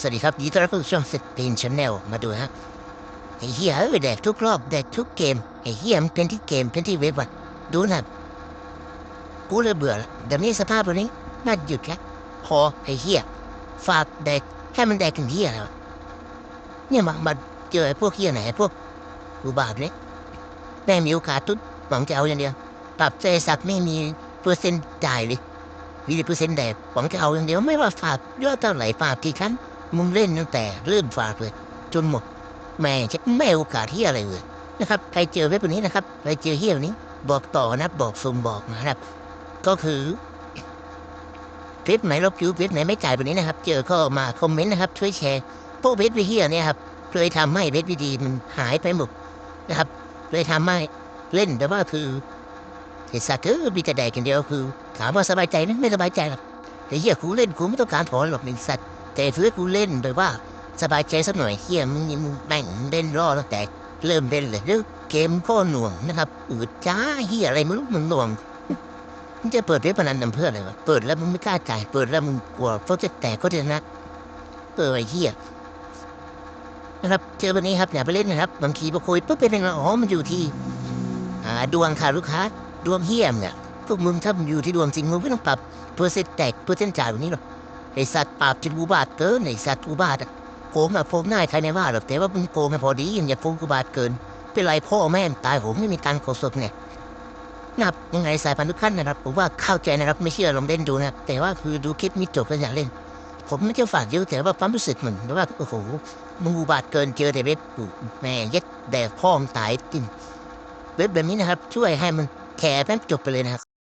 สวัสดีครับยินดีต้อนรับเข้าสู่ช่องสตีนชาแนลมาดูฮะไอ้เหี้ยเอ้ยแดกทุกรอบแดกทุกเกมไอ้เหี้ยมันเป็นที่เกมเป็นที่เว็บอะดูนะกูเลยเบื่อละเดี๋ยวนี้สภาพแบบนี้น่าหยุดแล้วพอไอ้เหี้ยฝากแดกให้มันแดกถึงเหี้ยแล้วเนี่ยมามาเจอไอ้พวกเหี้ยไหนไอ้พวกอุบาทเนี่ยแม่งมีโอกาสทุกหวังจะเอาอย่างเดียวปรับใจสักไม่มีเปอร์เซ็นต์จ่ายเลยวีดีเปอร์เซ็นต์แดกหวังจะเอาอย่างเดียวไม่ว่าฝากยอดเท่าไหร่ฝากกี่ครั้ง มึงเล่นตั้งแต่เริ่มฝากเลย จนหมดแม่จะไม่โอกาสที่อะไรเลยนะครับใครเจอเว็บนี้นะครับใครเจอเฮี้ยนี้ บอกต่อนะบอกซุมบอกนะครับ ก็คือเว็บไหนลบคิวเว็บไหนไม่จ่ายแบบนี้นะครับ เจอก็มาคอมเมนต์นะครับ ช่วยแชร์พวกเว็บวิเฮียเนี่ยครับเคยทำให้เว็บดีๆมันหายไปหมดนะครับเลยทำให้เล่นแต่ว่าคือไอ้สัตว์เออมีแต่แดกอย่างเดียวคือ ถามว่าสบายใจไหมไม่สบายใจหรอกแต่เฮียกูเล่นกูไม่ต้องการถอนหรอกไอ้สัตว์ แต่เพื่อกูเล่นโดยว่า สบายใจสักหน่อยเฮียมึงมึงแม่งเล่นรอตั้งแต่เริ่มเล่นเลยเรื่องเกมก็หน่วงนะครับอืดจ้าเฮียอะไรไม่รู้มึงหน่วงมึงจะเปิดเว็บพนันนำเพื่ออะไรวะเปิดแล้วมึงไม่กล้าจ่ายเปิดแล้วมึงกลัวเขาจะแตกเขาจะนะเปิดไอ้เฮียนะครับเจอวันนี้ครับอย่าไปเล่นนะครับบางทีพอคุยปุ๊บเป็นยังไงอ๋อมันอยู่ที่อ่าดวงค่ะลูกค้าดวงเฮียมเนี่ยพวกมึงถ้ามึงอยู่ที่ดวงจริงมึงไม่ต้องปรับเปอร์เซ็นต์แตกเปอร์เซ็นต์จ่ายแบบนี้หรอก ไอสัตว์ปราบจนอุบาทเกินไอสัตว์อุบาทโกงอะโกงง่ายใครไม่ว่าหรอกแต่ว่ามึงโกงอะพอดีอย่าโกงอุบาทเกิน เป็นไรพ่อแม่ตายผมไม่มีตังค์ขอศพเนี่ยนับยังไงสายพันธุ์ทุกขั้นนะครับผมว่าเข้าใจนะครับไม่เชื่อลองเล่นดูนะแต่ว่าคือดูคลิปนี้จบแล้วอย่าเล่น ผมไม่เจ้าฝากเยอะแต่ว่าความรู้สึกเหมือนว่าโอ้โหมึงอุบาทเกินเจอแต่เว็บแม่เย็ดแดกพ่อมตายจริงเว็บแบบนี้นะครับ ช่วยให้มันแคร์แม่งจบไปเลยนะครับ